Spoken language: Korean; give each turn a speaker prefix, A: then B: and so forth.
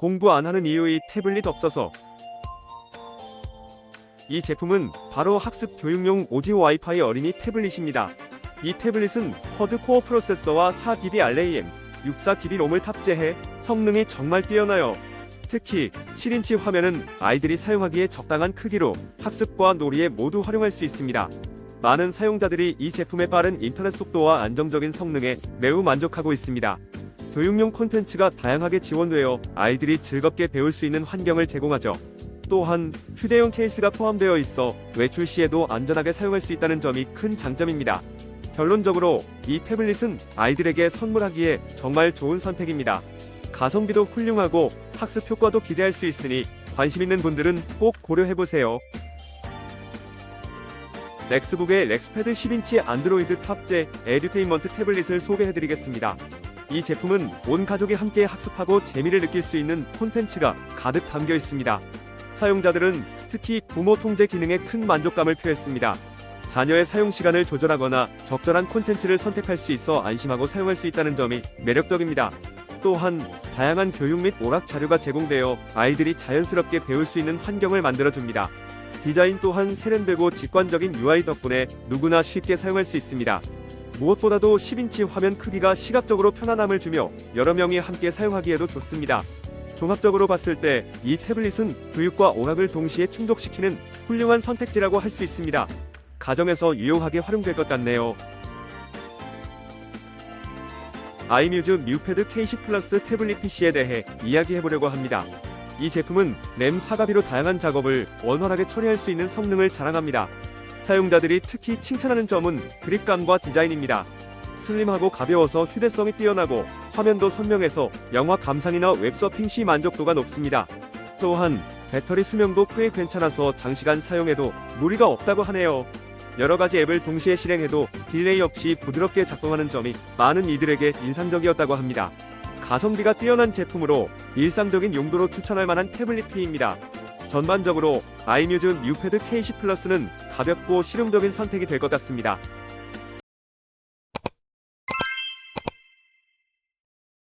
A: 공부 안 하는 이유의 태블릿 없어서 이 제품은 바로 학습 교육용 오디오 와이파이 어린이 태블릿입니다. 이 태블릿은 쿼드 코어 프로세서와 4GB RAM, 64GB 롬을 탑재해 성능이 정말 뛰어나요. 특히 7인치 화면은 아이들이 사용하기에 적당한 크기로 학습과 놀이에 모두 활용할 수 있습니다. 많은 사용자들이 이 제품의 빠른 인터넷 속도와 안정적인 성능에 매우 만족하고 있습니다. 교육용 콘텐츠가 다양하게 지원되어 아이들이 즐겁게 배울 수 있는 환경을 제공하죠. 또한 휴대용 케이스가 포함되어 있어 외출 시에도 안전하게 사용할 수 있다는 점이 큰 장점입니다. 결론적으로 이 태블릿은 아이들에게 선물하기에 정말 좋은 선택입니다. 가성비도 훌륭하고 학습 효과도 기대할 수 있으니 관심 있는 분들은 꼭 고려해보세요. 렉스북의 렉스패드 10인치 안드로이드 탑재 에듀테인먼트 태블릿을 소개해드리겠습니다. 이 제품은 온 가족이 함께 학습하고 재미를 느낄 수 있는 콘텐츠가 가득 담겨 있습니다. 사용자들은 특히 부모 통제 기능에 큰 만족감을 표했습니다. 자녀의 사용 시간을 조절하거나 적절한 콘텐츠를 선택할 수 있어 안심하고 사용할 수 있다는 점이 매력적입니다. 또한 다양한 교육 및 오락 자료가 제공되어 아이들이 자연스럽게 배울 수 있는 환경을 만들어줍니다. 디자인 또한 세련되고 직관적인 UI 덕분에 누구나 쉽게 사용할 수 있습니다. 무엇보다도 10인치 화면 크기가 시각적으로 편안함을 주며 여러 명이 함께 사용하기에도 좋습니다. 종합적으로 봤을 때 이 태블릿은 교육과 오락을 동시에 충족시키는 훌륭한 선택지라고 할 수 있습니다. 가정에서 유용하게 활용될 것 같네요. 아이뮤즈 뮤패드 K10 플러스 태블릿 PC에 대해 이야기해보려고 합니다. 이 제품은 램 4가비로 다양한 작업을 원활하게 처리할 수 있는 성능을 자랑합니다. 사용자들이 특히 칭찬하는 점은 그립감과 디자인입니다. 슬림하고 가벼워서 휴대성이 뛰어나고 화면도 선명해서 영화 감상이나 웹서핑 시 만족도가 높습니다. 또한 배터리 수명도 꽤 괜찮아서 장시간 사용해도 무리가 없다고 하네요. 여러 가지 앱을 동시에 실행해도 딜레이 없이 부드럽게 작동하는 점이 많은 이들에게 인상적이었다고 합니다. 가성비가 뛰어난 제품으로 일상적인 용도로 추천할 만한 태블릿 P입니다. 전반적으로 아이뮤즈 뮤패드 K10 플러스는 가볍고 실용적인 선택이 될 것 같습니다.